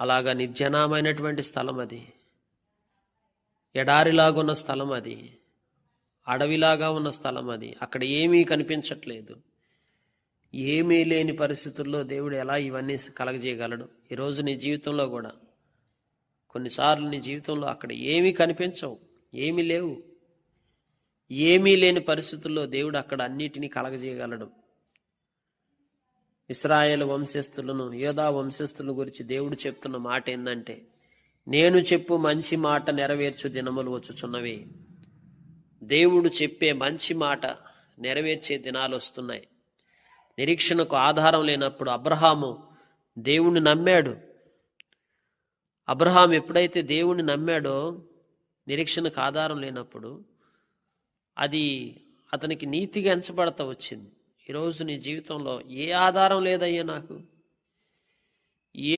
అలాగా నిర్జనమైనటువంటి స్థలం అది. ఎడారిలాగా ఉన్న స్థలం అది. అడవిలాగా ఉన్న స్థలం అది. అక్కడ ఏమీ కనిపించట్లేదు. ఏమీ లేని పరిస్థితుల్లో దేవుడు ఎలా ఇవన్నీ కలగజేయగలడు? ఈరోజు నీ జీవితంలో కూడా. కొన్నిసార్లు నీ జీవితంలో అక్కడ ఏమీ కనిపించవు. ఏమీ లేవు. ఏమీ లేని పరిస్థితుల్లో దేవుడు అక్కడ అన్నిటినీ కలగజేయగలడు. ఇస్రాయేల్ వంశస్థులను యోధా వంశస్థుల గురించి దేవుడు చెప్తున్న మాట ఏంటంటే నేను చెప్పు మంచి మాట నెరవేర్చు దినములు వచ్చుచున్నవి. దేవుడు చెప్పే మంచి మాట నెరవేర్చే దినాలు వస్తున్నాయి. నిరీక్షణకు ఆధారం లేనప్పుడు అబ్రహాము దేవుణ్ణి నమ్మాడు. అబ్రహాం ఎప్పుడైతే దేవుణ్ణి నమ్మాడో నిరీక్షణకు ఆధారం లేనప్పుడు అది అతనికి నీతిగా ఎంచబడతా వచ్చింది. ఈరోజు నీ జీవితంలో ఏ ఆధారం లేదయ్యా నాకు?